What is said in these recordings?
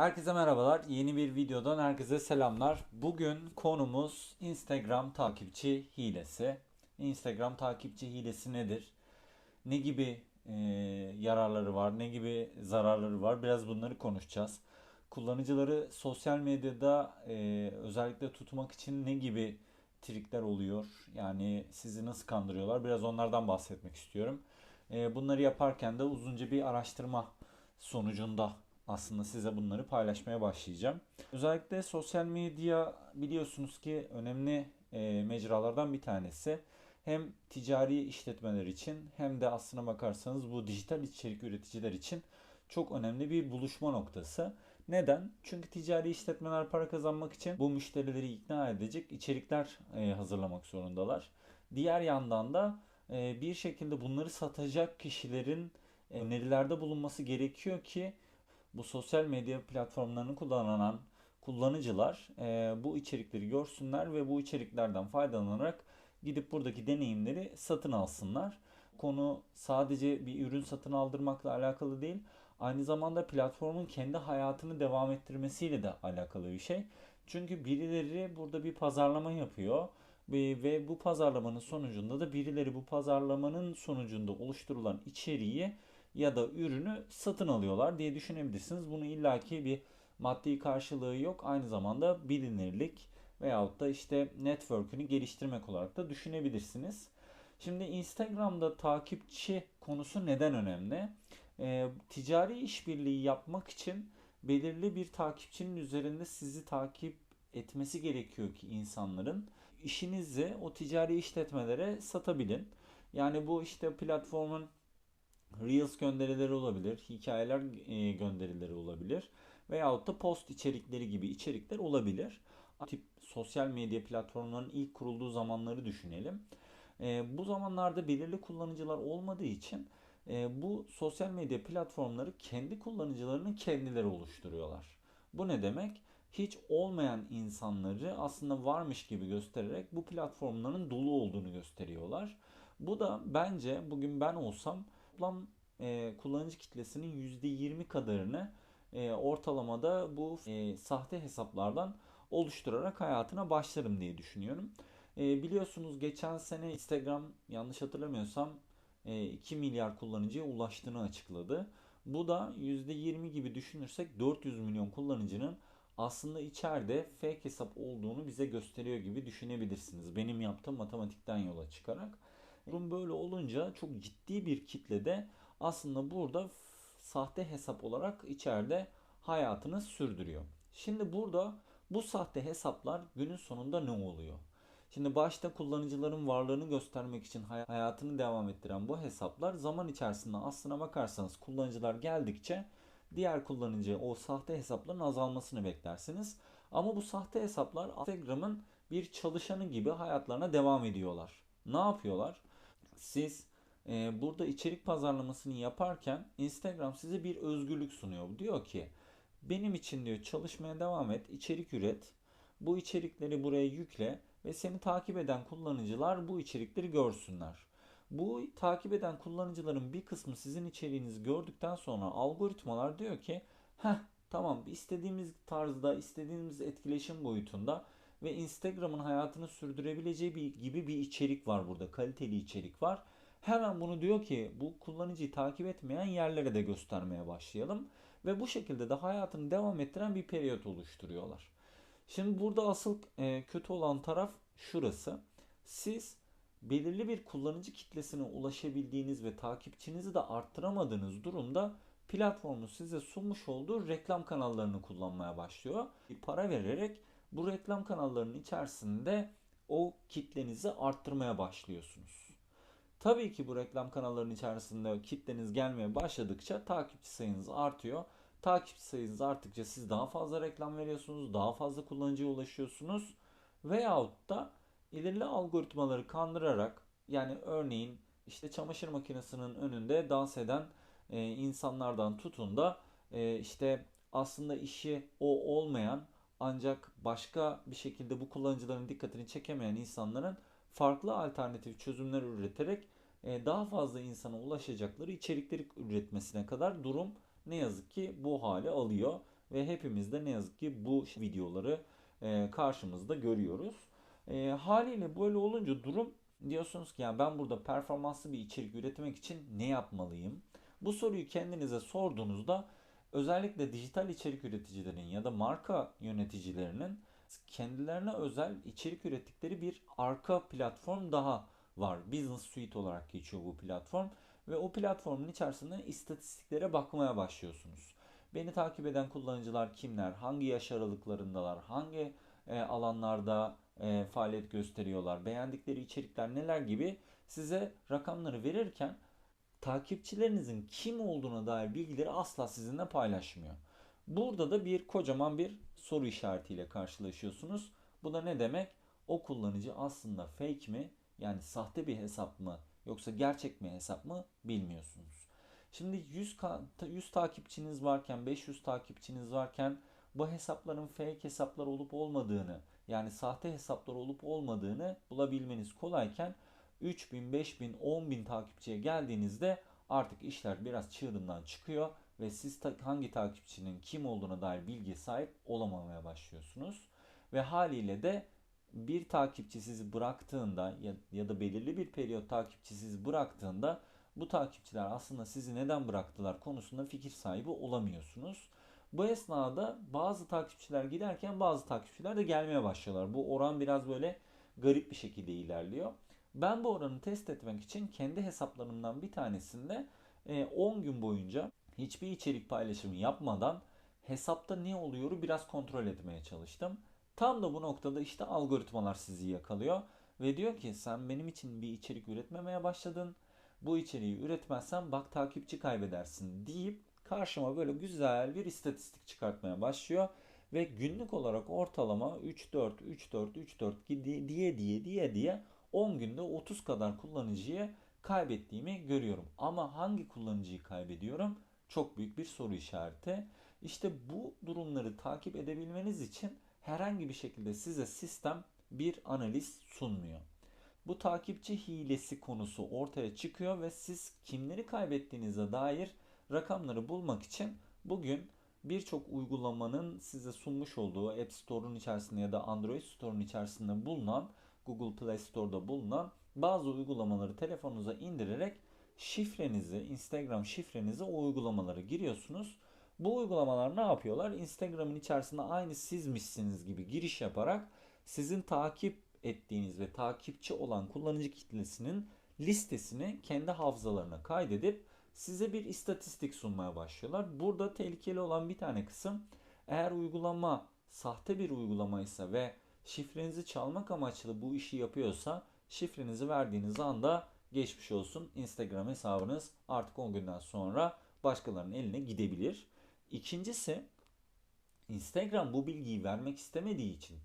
Herkese merhabalar. Yeni bir videodan herkese selamlar. Bugün konumuz Instagram takipçi hilesi. Instagram takipçi hilesi nedir? Ne gibi e, yararları var, ne gibi zararları var? Biraz bunları konuşacağız. Kullanıcıları sosyal medyada e, özellikle tutmak için ne gibi trikler oluyor? Yani sizi nasıl kandırıyorlar? Biraz onlardan bahsetmek istiyorum. E, bunları yaparken de uzunca bir araştırma sonucunda aslında size bunları paylaşmaya başlayacağım. Özellikle sosyal medya biliyorsunuz ki önemli e, mecralardan bir tanesi. Hem ticari işletmeler için hem de aslına bakarsanız bu dijital içerik üreticiler için çok önemli bir buluşma noktası. Neden? Çünkü ticari işletmeler para kazanmak için bu müşterileri ikna edecek içerikler e, hazırlamak zorundalar. Diğer yandan da e, bir şekilde bunları satacak kişilerin önerilerde bulunması gerekiyor ki bu sosyal medya platformlarını kullanan kullanıcılar e, bu içerikleri görsünler ve bu içeriklerden faydalanarak gidip buradaki deneyimleri satın alsınlar. Konu sadece bir ürün satın aldırmakla alakalı değil, aynı zamanda platformun kendi hayatını devam ettirmesiyle de alakalı bir şey. Çünkü birileri burada bir pazarlama yapıyor ve, bu pazarlamanın sonucunda da birileri bu pazarlamanın sonucunda oluşturulan içeriği ya da ürünü satın alıyorlar diye düşünebilirsiniz. Bunun illaki bir maddi karşılığı yok. Aynı zamanda bilinirlik veyahut da işte network'ünü geliştirmek olarak da düşünebilirsiniz. Şimdi Instagram'da takipçi konusu neden önemli? E, ticari işbirliği yapmak için belirli bir takipçinin üzerinde sizi takip etmesi gerekiyor ki insanların işinizi o ticari işletmelere satabilin. Yani bu işte platformun Reels gönderileri olabilir, hikayeler e, gönderileri olabilir veyahut da post içerikleri gibi içerikler olabilir. Tip sosyal medya platformlarının ilk kurulduğu zamanları düşünelim. E, bu zamanlarda belirli kullanıcılar olmadığı için e, bu sosyal medya platformları kendi kullanıcılarını kendileri oluşturuyorlar. Bu ne demek? Hiç olmayan insanları aslında varmış gibi göstererek bu platformların dolu olduğunu gösteriyorlar. Bu da bence bugün ben olsam toplam e, kullanıcı kitlesinin %20 kadarını e, ortalamada bu e, sahte hesaplardan oluşturarak hayatına başlarım diye düşünüyorum. E, biliyorsunuz geçen sene Instagram yanlış hatırlamıyorsam e, 2 milyar kullanıcıya ulaştığını açıkladı. Bu da %20 gibi düşünürsek 400 milyon kullanıcının aslında içeride fake hesap olduğunu bize gösteriyor gibi düşünebilirsiniz. Benim yaptığım matematikten yola çıkarak. Durum böyle olunca çok ciddi bir kitlede aslında burada sahte hesap olarak içeride hayatını sürdürüyor. Şimdi burada bu sahte hesaplar günün sonunda ne oluyor? Şimdi başta kullanıcıların varlığını göstermek için hayatını devam ettiren bu hesaplar zaman içerisinde aslına bakarsanız kullanıcılar geldikçe diğer kullanıcı o sahte hesapların azalmasını beklersiniz. Ama bu sahte hesaplar Instagram'ın bir çalışanı gibi hayatlarına devam ediyorlar. Ne yapıyorlar? Siz e, burada içerik pazarlamasını yaparken Instagram size bir özgürlük sunuyor. Diyor ki benim için diyor çalışmaya devam et, içerik üret. Bu içerikleri buraya yükle ve seni takip eden kullanıcılar bu içerikleri görsünler. Bu takip eden kullanıcıların bir kısmı sizin içeriğinizi gördükten sonra algoritmalar diyor ki heh tamam istediğimiz tarzda, istediğimiz etkileşim boyutunda ve Instagram'ın hayatını sürdürebileceği bir, gibi bir içerik var burada. Kaliteli içerik var. Hemen bunu diyor ki bu kullanıcıyı takip etmeyen yerlere de göstermeye başlayalım. Ve bu şekilde de hayatını devam ettiren bir periyot oluşturuyorlar. Şimdi burada asıl e, kötü olan taraf şurası. Siz belirli bir kullanıcı kitlesine ulaşabildiğiniz ve takipçinizi de arttıramadığınız durumda platformun size sunmuş olduğu reklam kanallarını kullanmaya başlıyor. Para vererek bu reklam kanallarının içerisinde o kitlenizi arttırmaya başlıyorsunuz. Tabii ki bu reklam kanallarının içerisinde kitleniz gelmeye başladıkça takipçi sayınız artıyor. Takipçi sayınız arttıkça siz daha fazla reklam veriyorsunuz, daha fazla kullanıcıya ulaşıyorsunuz. Veyahut da ilerili algoritmaları kandırarak yani örneğin işte çamaşır makinesinin önünde dans eden e, insanlardan tutun da e, işte aslında işi o olmayan ancak başka bir şekilde bu kullanıcıların dikkatini çekemeyen insanların farklı alternatif çözümler üreterek e, daha fazla insana ulaşacakları içerikleri üretmesine kadar durum ne yazık ki bu hale alıyor. ve hepimiz de ne yazık ki bu videoları e, karşımızda görüyoruz. E, haliyle böyle olunca durum diyorsunuz ki yani ben burada performanslı bir içerik üretmek için ne yapmalıyım? Bu soruyu kendinize sorduğunuzda özellikle dijital içerik üreticilerinin ya da marka yöneticilerinin kendilerine özel içerik ürettikleri bir arka platform daha var. Business Suite olarak geçiyor bu platform ve o platformun içerisinde istatistiklere bakmaya başlıyorsunuz. Beni takip eden kullanıcılar kimler, hangi yaş aralıklarındalar, hangi e, alanlarda e, faaliyet gösteriyorlar, beğendikleri içerikler neler gibi size rakamları verirken takipçilerinizin kim olduğuna dair bilgileri asla sizinle paylaşmıyor. Burada da bir kocaman bir soru işaretiyle karşılaşıyorsunuz. Bu da ne demek? O kullanıcı aslında fake mi? Yani sahte bir hesap mı? Yoksa gerçek mi hesap mı? Bilmiyorsunuz. Şimdi 100, 100 takipçiniz varken, 500 takipçiniz varken bu hesapların fake hesaplar olup olmadığını, yani sahte hesaplar olup olmadığını bulabilmeniz kolayken 3000, 5000, 10000 takipçiye geldiğinizde artık işler biraz çığırından çıkıyor ve siz ta- hangi takipçinin kim olduğuna dair bilgiye sahip olamamaya başlıyorsunuz. Ve haliyle de bir takipçi sizi bıraktığında ya, ya da belirli bir periyot takipçi sizi bıraktığında bu takipçiler aslında sizi neden bıraktılar konusunda fikir sahibi olamıyorsunuz. Bu esnada bazı takipçiler giderken bazı takipçiler de gelmeye başlıyorlar. Bu oran biraz böyle garip bir şekilde ilerliyor. Ben bu oranı test etmek için kendi hesaplarımdan bir tanesinde 10 gün boyunca hiçbir içerik paylaşımı yapmadan hesapta ne oluyoru biraz kontrol etmeye çalıştım. Tam da bu noktada işte algoritmalar sizi yakalıyor ve diyor ki sen benim için bir içerik üretmemeye başladın. Bu içeriği üretmezsen bak takipçi kaybedersin deyip karşıma böyle güzel bir istatistik çıkartmaya başlıyor ve günlük olarak ortalama 3-4 3-4 3-4 diye diye diye diye 10 günde 30 kadar kullanıcıyı kaybettiğimi görüyorum. Ama hangi kullanıcıyı kaybediyorum? Çok büyük bir soru işareti. İşte bu durumları takip edebilmeniz için herhangi bir şekilde size sistem bir analiz sunmuyor. Bu takipçi hilesi konusu ortaya çıkıyor ve siz kimleri kaybettiğinize dair rakamları bulmak için bugün birçok uygulamanın size sunmuş olduğu App Store'un içerisinde ya da Android Store'un içerisinde bulunan Google Play Store'da bulunan bazı uygulamaları telefonunuza indirerek şifrenizi, Instagram şifrenizi o uygulamalara giriyorsunuz. Bu uygulamalar ne yapıyorlar? Instagram'ın içerisinde aynı sizmişsiniz gibi giriş yaparak sizin takip ettiğiniz ve takipçi olan kullanıcı kitlesinin listesini kendi hafızalarına kaydedip size bir istatistik sunmaya başlıyorlar. Burada tehlikeli olan bir tane kısım eğer uygulama sahte bir uygulamaysa ve şifrenizi çalmak amaçlı bu işi yapıyorsa şifrenizi verdiğiniz anda geçmiş olsun Instagram hesabınız artık 10 günden sonra başkalarının eline gidebilir. İkincisi Instagram bu bilgiyi vermek istemediği için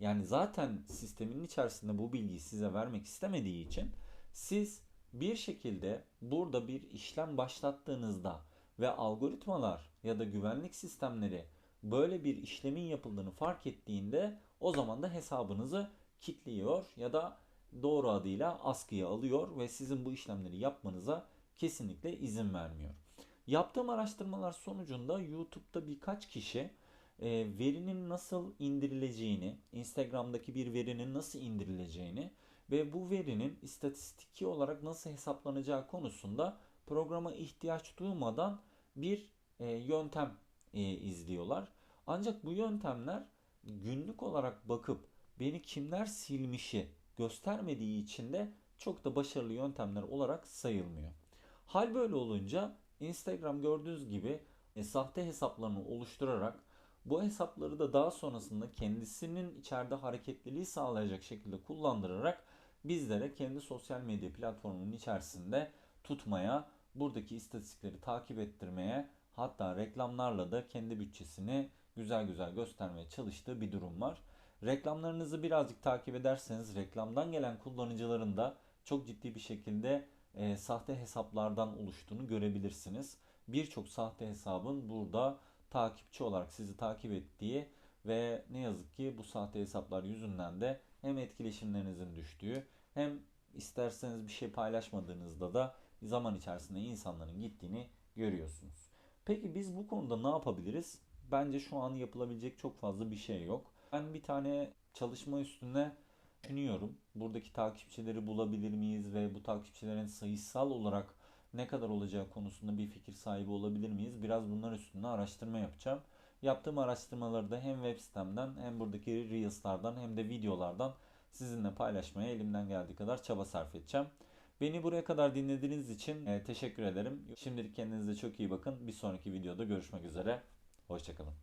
yani zaten sistemin içerisinde bu bilgiyi size vermek istemediği için siz bir şekilde burada bir işlem başlattığınızda ve algoritmalar ya da güvenlik sistemleri böyle bir işlemin yapıldığını fark ettiğinde o zaman da hesabınızı kilitliyor ya da doğru adıyla askıya alıyor ve sizin bu işlemleri yapmanıza kesinlikle izin vermiyor. Yaptığım araştırmalar sonucunda YouTube'da birkaç kişi e, verinin nasıl indirileceğini, Instagram'daki bir verinin nasıl indirileceğini ve bu verinin istatistiki olarak nasıl hesaplanacağı konusunda programa ihtiyaç duymadan bir e, yöntem e, izliyorlar. Ancak bu yöntemler günlük olarak bakıp beni kimler silmişi göstermediği için de çok da başarılı yöntemler olarak sayılmıyor. Hal böyle olunca Instagram gördüğünüz gibi e, sahte hesaplarını oluşturarak bu hesapları da daha sonrasında kendisinin içeride hareketliliği sağlayacak şekilde kullandırarak bizlere kendi sosyal medya platformunun içerisinde tutmaya, buradaki istatistikleri takip ettirmeye, hatta reklamlarla da kendi bütçesini güzel güzel göstermeye çalıştığı bir durum var. Reklamlarınızı birazcık takip ederseniz reklamdan gelen kullanıcıların da çok ciddi bir şekilde e, sahte hesaplardan oluştuğunu görebilirsiniz. Birçok sahte hesabın burada takipçi olarak sizi takip ettiği ve ne yazık ki bu sahte hesaplar yüzünden de hem etkileşimlerinizin düştüğü hem isterseniz bir şey paylaşmadığınızda da zaman içerisinde insanların gittiğini görüyorsunuz. Peki biz bu konuda ne yapabiliriz? Bence şu an yapılabilecek çok fazla bir şey yok. Ben bir tane çalışma üstüne düşünüyorum. Buradaki takipçileri bulabilir miyiz ve bu takipçilerin sayısal olarak ne kadar olacağı konusunda bir fikir sahibi olabilir miyiz? Biraz bunlar üstünde araştırma yapacağım. Yaptığım araştırmaları da hem web sitemden hem buradaki Reels'lardan hem de videolardan sizinle paylaşmaya elimden geldiği kadar çaba sarf edeceğim. Beni buraya kadar dinlediğiniz için e, teşekkür ederim. Şimdilik kendinize çok iyi bakın. Bir sonraki videoda görüşmek üzere. Hoşçakalın.